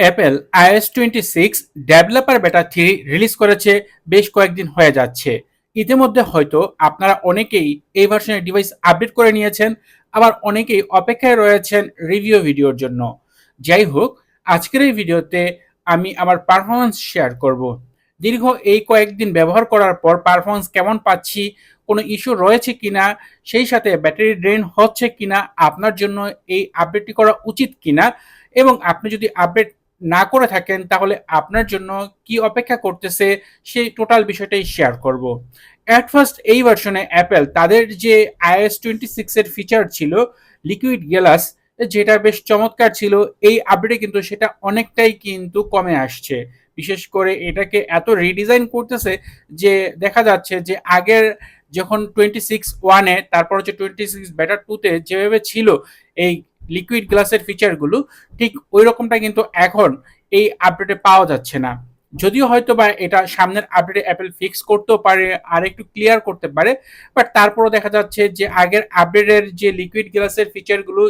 Apple iOS twenty six developer beta three release করেছে বেশ কয়েকদিন হয়ে যাচ্ছে। ইতিমধ্যে হয়তো আপনারা অনেকেই এই ভার্সনের ডিভাইস আপডেট করে নিয়েছেন, আবার অনেকেই অপেক্ষায় রয়েছেন রিভিউ ভিডিওর জন্য। যাই হোক, আজকের এই ভিডিওতে আমি আমার পারফরমেন্স শেয়ার করব। দীর্ঘ এই কয়েকদিন ব্যবহার করার পর পারফরমেন্স কেমন পাচ্ছি, কোনো ইস্যু রয়েছে কিনা, সেই সাথে ব্যাটারি ড্রেন হচ্ছে কিনা, আপনার জন্য এই আপডেটটি করা উচিত কিনা, এবং আপনি যদি আপডেট না করে থাকেন, তাহলে আপনার জন্য কি অপেক্ষা করতেছে সেই টোটাল বিষয়টাই শেয়ার করব। অ্যাট ফার্স্ট এই ভার্সনে অ্যাপেল তাদের যে আইএস টোয়েন্টি সিক্সের ফিচার ছিল লিকুইড গ্লাস যেটা বেশ চমৎকার ছিল, এই আপডেটে কিন্তু সেটা অনেকটাই কিন্তু কমে আসছে। বিশেষ করে এটাকে এত রিডিজাইন করতেছে যে দেখা যাচ্ছে যে আগের যখন টোয়েন্টি সিক্স ওয়ানে তারপর হচ্ছে টোয়েন্টি সিক্স ব্যাটার টুতে যেভাবে ছিল, এই লিকুইড গ্লাসের ফিচারগুলো ঠিক ওই রকমটা কিন্তু এখন এই আপডেটে পাওয়া যাচ্ছে না। যদিও হয়তো বা এটা সামনের আপডেটে অ্যাপেল ফিক্স করতেও পারে, আর একটু ক্লিয়ার করতে পারে বাট তারপরও দেখা যাচ্ছে যে আগের আপডেটের যে লিকুইড গ্লাসের ফিচারগুলো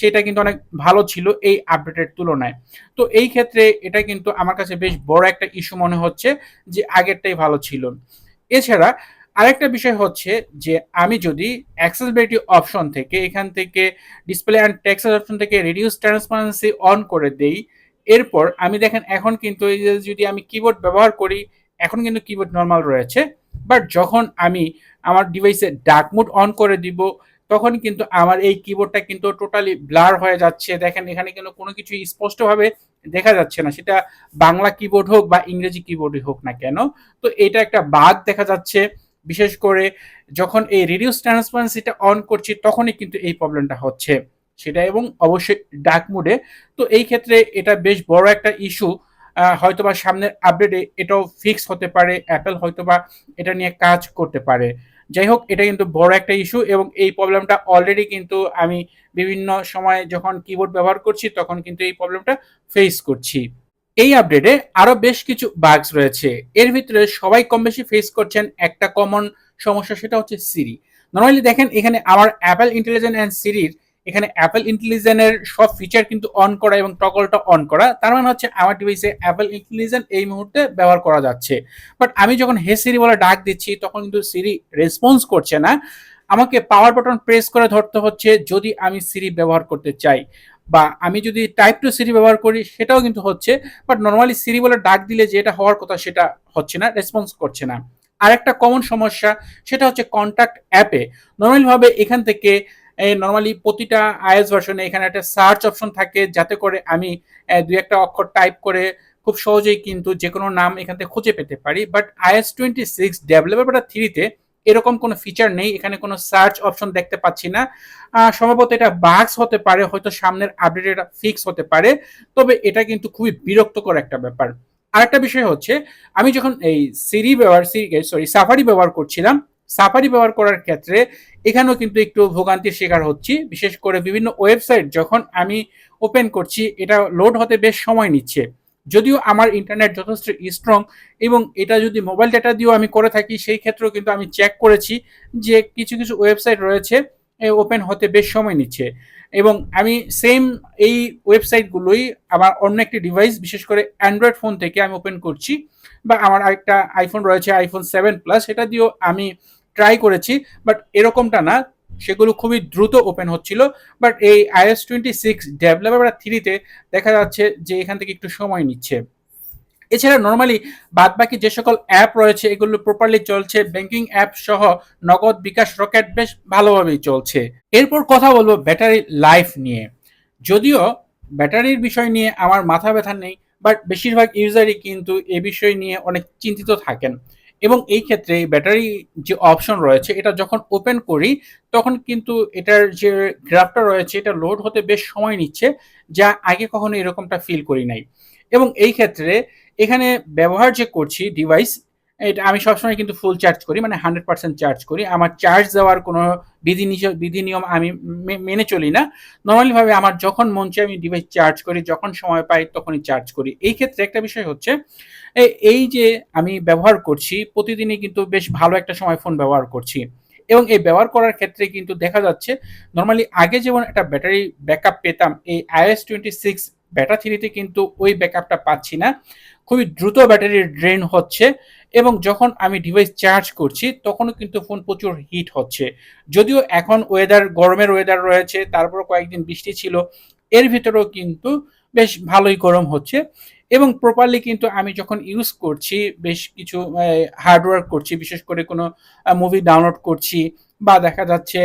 সেটা কিন্তু অনেক ভালো ছিল এই আপডেটের তুলনায়। তো এই ক্ষেত্রে এটা কিন্তু আমার কাছে বেশ বড় একটা ইস্যু মনে হচ্ছে যে আগেরটাই ভালো ছিল। এছাড়া আরেকটা বিষয় হচ্ছে যে আমি যদি অ্যাক্সেসিবিলিটি অপশন থেকে এখান থেকে ডিসপ্লে অ্যান্ড টেক্সট অপশন থেকে রিডিউস ট্রান্সপারেন্সি অন করে দেই, এরপর আমি দেখেন এখন কিন্তু এই যে যদি আমি কিবোর্ড ব্যবহার করি, এখন কিন্তু কিবোর্ড নর্মাল রয়েছে বাট যখন আমি আমার ডিভাইসে ডার্ক মোড অন করে দিব, তখন কিন্তু আমার এই কিবোর্ডটা কিন্তু টোটালি ব্লার হয়ে যাচ্ছে। দেখেন এখানে কিন্তু কোনো কিছু স্পষ্টভাবে দেখা যাচ্ছে না, সেটা বাংলা কিবোর্ড হোক বা ইংরেজি কিবোর্ডই হোক না কেন। তো এটা একটা বাগ দেখা যাচ্ছে। বিশেষ করে যখন এই রিডিউস ট্রান্সপারেন্সিটা অন করছি, তখনই কিন্তু এই প্রবলেমটা হচ্ছে। সেটা এবং অবশ্যই ডার্ক মুডে তো এই ক্ষেত্রে এটা বেশ বড় একটা ইস্যু হয়তোবা সামনের আপডেটে এটাও ফিক্স হতে পারে অ্যাপেল হয়তোবা এটা নিয়ে কাজ করতে পারে। যাই হোক, এটা কিন্তু বড় একটা ইস্যু এবং এই প্রবলেমটা অলরেডি কিন্তু আমি বিভিন্ন সময় যখন কিবোর্ড ব্যবহার করছি, তখন কিন্তু এই প্রবলেমটা ফেস করছি। এই আপডেটে আরও বেশ কিছু বাগস রয়েছে। এর ভিতরে সবাই কম বেশি ফেস করছেন একটা কমন সমস্যা সেটা হচ্ছে সিরি নর্মালি দেখেন এখানে আমার অ্যাপেল ইন্টেলিজেন্ট অ্যান্ড সিরির এখানে অ্যাপেল ইন্টেলিজেন্টের সব ফিচার কিন্তু অন করা এবং টকলটা অন করা। তার মানে হচ্ছে আমার ডিভাইসে অ্যাপেল ইন্টেলিজেন্ট এই মুহূর্তে ব্যবহার করা যাচ্ছে। বাট আমি যখন হে সিরি বলে ডাক দিচ্ছি, তখন কিন্তু সিরি রেসপন্স করছে না। আমাকে পাওয়ার বাটন প্রেস করে ধরতে হচ্ছে যদি আমি সিরি ব্যবহার করতে চাই। বা আমি যদি টাইপ টু সিরি ব্যবহার করি, সেটাও কিন্তু হচ্ছে বাট নর্মালি সিরি বলে ডাক দিলে যেটা হওয়ার কথা সেটা হচ্ছে না রেসপন্স করছে না। আরেকটা কমন সমস্যা, সেটা হচ্ছে কন্ট্যাক্ট অ্যাপে নর্মালিভাবে এখান থেকে নর্মালি প্রতিটা আইএস ভার্সনে এখানে একটা সার্চ অপশন থাকে, যাতে করে আমি দু একটা অক্ষর টাইপ করে খুব সহজেই কিন্তু যে কোনো নাম এখান থেকে খুঁজে পেতে পারি। But iOS twenty six developer থ্রিতে এরকম কোনো ফিচার নেই, এখানে কোনো সার্চ অপশন দেখতে পাচ্ছি না। সম্ভবত এটা বাক্স হতে পারে, হয়তো সামনের আপডেট এটা ফিক্স হতে পারে, তবে এটা কিন্তু খুবই বিরক্তকর একটা ব্যাপার। আরেকটা বিষয় হচ্ছে, আমি যখন এই সিরি ব্যবহার সিরি সরি সাফারি ব্যবহার করছিলাম সাফারি ব্যবহার করার ক্ষেত্রে এখানেও কিন্তু একটু ভোগান্তির শিকার হচ্ছি, বিশেষ করে বিভিন্ন ওয়েবসাইট যখন আমি ওপেন করছি, এটা লোড হতে বেশ সময় নিচ্ছে। যদিও আমার ইন্টারনেট যথেষ্ট স্ট্রং এবং এটা যদি মোবাইল ডেটা দিয়েও আমি করে থাকি, সেই ক্ষেত্রেও কিন্তু আমি চেক করেছি যে কিছু কিছু ওয়েবসাইট রয়েছে ওপেন হতে বেশ সময় নিচ্ছে। এবং আমি সেম এই ওয়েবসাইটগুলোই আমার অন্য একটি ডিভাইস বিশেষ করে অ্যান্ড্রয়েড ফোন থেকে আমি ওপেন করছি বা আমার আরেকটা আইফোন রয়েছে আইফোন সেভেন প্লাস সেটা দিয়েও আমি ট্রাই করেছি বাট এরকমটা না। সেগুলো খুবই দ্রুত ওপেন হচ্ছিল বাট এই আইএস টোয়েন্টি সিক্স ডেভেলপার থ্রিতে দেখা যাচ্ছে যে এখান থেকে একটু সময় নিচ্ছে। এছাড়া নর্মালি বাদ বাকি যে সকল অ্যাপ রয়েছে, এগুলো প্রপারলি চলছে ব্যাংকিং অ্যাপ সহ নগদ বিকাশ রকেট বেশ ভালোভাবেই চলছে। এরপর কথা বলব ব্যাটারি লাইফ নিয়ে। যদিও ব্যাটারির বিষয় নিয়ে আমার মাথা ব্যথা নেই বাট বেশিরভাগ ইউজারই কিন্তু এ বিষয় নিয়ে অনেক চিন্তিত থাকেন। এবং এই ক্ষেত্রে ব্যাটারি যে অপশন রয়েছে, এটা যখন ওপেন করি, তখন কিন্তু এটার যে গ্রাফটা রয়েছে, এটা লোড হতে বেশ সময় নিচ্ছে, যা আগে কখনো এরকমটা ফিল করি নাই। এবং এই ক্ষেত্রে এখানে ব্যবহার যে করছি ডিভাইস এটা আমি সবসময় কিন্তু ফুল চার্জ করি মানে হান্ড্রেড পার্সেন্ট চার্জ করি। আমার চার্জ দেওয়ার কোনো বিধি বিধি নিয়ম আমি মেনে চলি না। নর্মালিভাবে আমার যখন মন চাই আমি ডিভাইস চার্জ করি, যখন সময় পাই তখনই চার্জ করি। এই ক্ষেত্রে একটা বিষয় হচ্ছে এই যে আমি ব্যবহার করছি, প্রতিদিনই কিন্তু বেশ ভালো একটা সময় ফোন ব্যবহার করছি। এবং এই ব্যবহার করার ক্ষেত্রে কিন্তু দেখা যাচ্ছে নর্মালি আগে যেমন একটা ব্যাটারি ব্যাকআপ পেতাম, এই আইএস টোয়েন্টি সিক্স ব্যাটা থ্রিতে কিন্তু ওই ব্যাকআপটা পাচ্ছি না। খুবই দ্রুত ব্যাটারি ড্রেন হচ্ছে এবং যখন আমি ডিভাইস চার্জ করছি তখনও কিন্তু ফোন প্রচুর হিট হচ্ছে। যদিও এখন ওয়েদার গরমের ওয়েদার রয়েছে তারপর কয়েকদিন বৃষ্টি ছিল, এর ভিতরেও কিন্তু বেশ ভালোই গরম হচ্ছে এবং প্রপারলি কিন্তু আমি যখন ইউজ করছি, বেশ কিছু হার্ডওয়ার্ক করছি, বিশেষ করে কোনো মুভি ডাউনলোড করছি বা দেখা যাচ্ছে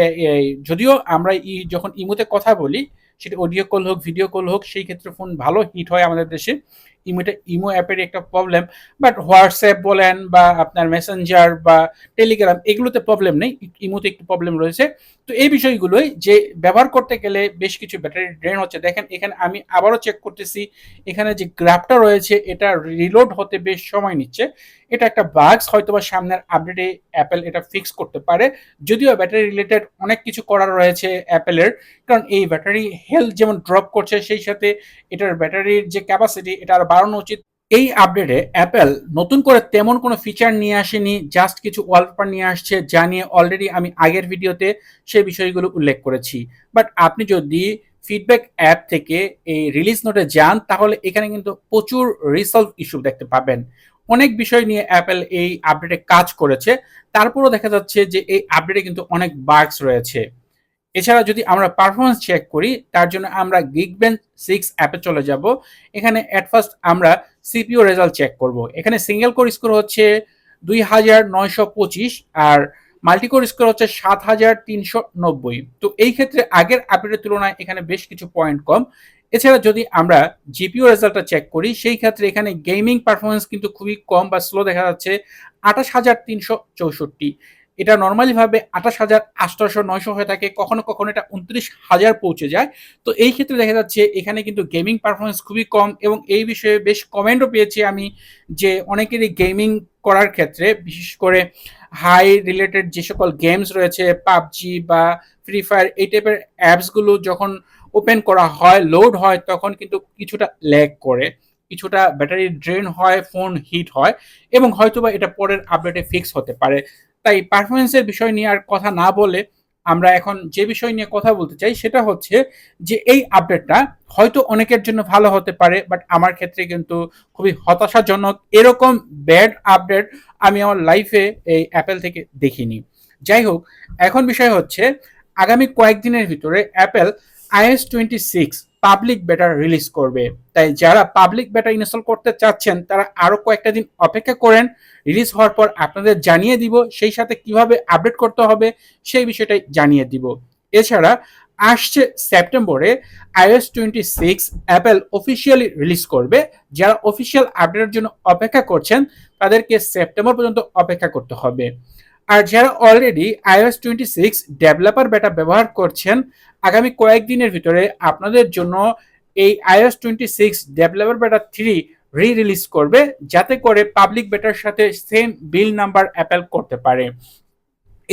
যদিও আমরা ই, যখন ইমোতে কথা বলি সেটা অডিও কল হোক ভিডিও কল হোক, সেই ক্ষেত্রে ফোন ভালো হিট হয় আমাদের দেশে। ইমোটা ইমো অ্যাপের একটা প্রবলেম বাট হোয়াটসঅ্যাপ বলেন বা আপনার মেসেঞ্জার বা টেলিগ্রাম এগুলোতে প্রবলেম নেই ইমোতে একটু প্রবলেম রয়েছে। তো এই বিষয়গুলোই যে ব্যবহার করতে গেলে বেশ কিছু ব্যাটারি ড্রেন হচ্ছে। দেখেন, এখানে আমি আবারও চেক করতেছি, এখানে যে গ্রাফটা রয়েছে, এটা রিলোড হতে বেশ সময় নিচ্ছে। এটা একটা বাগস হয়তো বা সামনের আপডেটে অ্যাপেল এটা ফিক্স করতে পারে। যদিও ব্যাটারি রিলেটেড অনেক কিছু করার রয়েছে অ্যাপেলের কারণ এই ব্যাটারি হেলথ যেমন ড্রপ করছে, সেই সাথে এটার ব্যাটারির যে ক্যাপাসিটি এটা আর বাড়ানো উচিত। এই আপডেটে অ্যাপেল নতুন করে তেমন কোনো ফিচার নিয়ে আসেনি জাস্ট কিছু ওয়ালপেপার নিয়ে আসছে, যা নিয়ে অলরেডি আমি আগের ভিডিওতে সেই বিষয়গুলো উল্লেখ করেছি। বাট আপনি যদি ফিডব্যাক অ্যাপ থেকে এই রিলিজ নোটে যান, তাহলে এখানে কিন্তু প্রচুর রিসলভ ইস্যু দেখতে পাবেন। অনেক বিষয় নিয়ে অ্যাপেল এই আপডেটে কাজ করেছে। তারপরও দেখা যাচ্ছে যে এই আপডেটে কিন্তু অনেক বার্গস রয়েছে। এছাড়া যদি আমরা পারফরমেন্স চেক করি, তার জন্য আমরা গিগ গিগবেন সিক্স অ্যাপে চলে যাব। এখানে অ্যাট ফার্স্ট আমরা সিপিও রেজাল্ট চেক করব। এখানে সিঙ্গেল কোর স্কোর হচ্ছে দুই হাজার নয়শো পঁচিশ আর মাল্টিকোর স্কোর হচ্ছে সাত হাজার তিনশো নব্বই। তো এই ক্ষেত্রে আগের আপডেটের তুলনায় এখানে বেশ কিছু পয়েন্ট কম। এছাড়া যদি আমরা জিপিও রেজাল্টটা চেক করি, সেই ক্ষেত্রে এখানে গেমিং পারফরমেন্স কিন্তু খুবই কম বা স্লো দেখা যাচ্ছে আঠাশ হাজার তিনশো চৌষট্টি। এটা নর্মালি ভাবে আঠাশ হাজার আটশোশো নয়শো হয়ে থাকে, কখনো কখনো এটা উনত্রিশ হাজার পৌঁছে যায়। তো এই ক্ষেত্রে দেখা যাচ্ছে এখানে কিন্তু গেমিং পারফরমেন্স খুবই কম এবং এই বিষয়ে বেশ কমেন্টও পেয়েছি আমি যে অনেকেরই গেমিং করার ক্ষেত্রে, বিশেষ করে হাই রিলেটেড যে সকল গেমস রয়েছে, পাবজি বা ফ্রি ফায়ার এই টাইপের অ্যাপসগুলো যখন ওপেন করা হয় লোড হয়, তখন কিন্তু কিছুটা ল্যাগ করে, কিছুটা ব্যাটারি ড্রেন হয় ফোন হিট হয় এবং হয়তোবা এটা পরের আপডেটে ফিক্স হতে পারে। তাই পারফরমেন্সের বিষয় নিয়ে আর কথা না বলে আমরা এখন যে বিষয় নিয়ে কথা বলতে চাই সেটা হচ্ছে যে এই আপডেটটা হয়তো অনেকের জন্য ভালো হতে পারে বাট আমার ক্ষেত্রে কিন্তু খুবই হতাশাজনক। এরকম ব্যাড আপডেট আমি আমার লাইফে এই অ্যাপেল থেকে দেখিনি। যাই হোক, এখন বিষয় হচ্ছে, আগামী কয়েকদিনের ভিতরে Apple iOS twenty six public beta release করবে। তাই যারা পাবলিক বেটা ইনস্টল করতে চাচ্ছেন, তারা আরও কয়েকটা দিন অপেক্ষা করেন। রিলিজ হওয়ার পর আপনাদের জানিয়ে দিব সেই সাথে কীভাবে আপডেট করতে হবে সেই বিষয়টাই জানিয়ে দিব। এছাড়া আসছে সেপ্টেম্বরে iOS twenty six Apple officially release করবে। যারা অফিসিয়াল আপডেটের জন্য অপেক্ষা করছেন, তাদেরকে সেপ্টেম্বর পর্যন্ত অপেক্ষা করতে হবে। আর যারা already iOS twenty six developer beta ব্যবহার করছেন, আগামী কয়েকদিনের ভিতরে আপনাদের জন্য এই iOS twenty six developer beta three re release করবে, যাতে করে পাবলিক বেটার সাথে সেম বিল নাম্বার অ্যাপেল করতে পারে।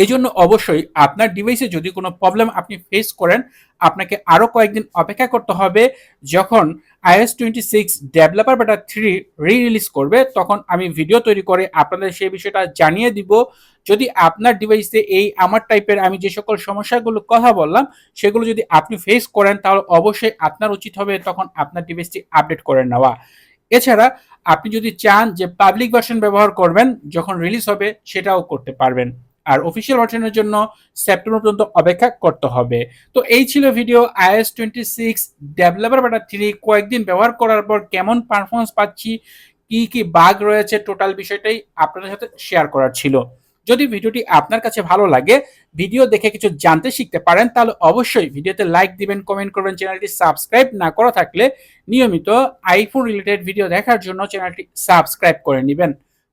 এই জন্য অবশ্যই আপনার ডিভাইসে যদি কোনো প্রবলেম আপনি ফেস করেন, আপনাকে আরও কয়েকদিন অপেক্ষা করতে হবে। যখন iOS twenty six developer beta three re release করবে, তখন আমি ভিডিও তৈরি করে আপনাদের সেই বিষয়টা জানিয়ে দিব। যদি আপনার ডিভাইসে এই আমার টাইপের আমি যে সকল সমস্যাগুলো কথা বললাম, সেগুলো যদি আপনি ফেস করেন, তাহলে অবশ্যই আপনার উচিত হবে তখন আপনার ডিভাইসটি আপডেট করে নেওয়া। এছাড়া আপনি যদি চান যে পাবলিক ভার্সন ব্যবহার করবেন, যখন রিলিজ হবে, সেটাও করতে পারবেন। আর অফিসিয়াল ভার্সনের জন্য সেপ্টেম্বর পর্যন্ত অপেক্ষা করতে হবে। তো এই ছিল video iOS twenty six developer beta three কয়েকদিন ব্যবহার করার পর কেমন পারফরমেন্স পাচ্ছি, কি কি বাগ রয়েছে টোটাল বিষয়টাই আপনাদের সাথে শেয়ার করার ছিল। যদি ভিডিওটি আপনার কাছে ভালো লাগে ভিডিও দেখে কিছু জানতে শিখতে পারেন, তাহলে অবশ্যই ভিডিওতে লাইক দিবেন কমেন্ট করবেন চ্যানেলটি সাবস্ক্রাইব না করা থাকলে নিয়মিত আইফোন রিলেটেড ভিডিও দেখার জন্য চ্যানেলটি সাবস্ক্রাইব করে নেবেন।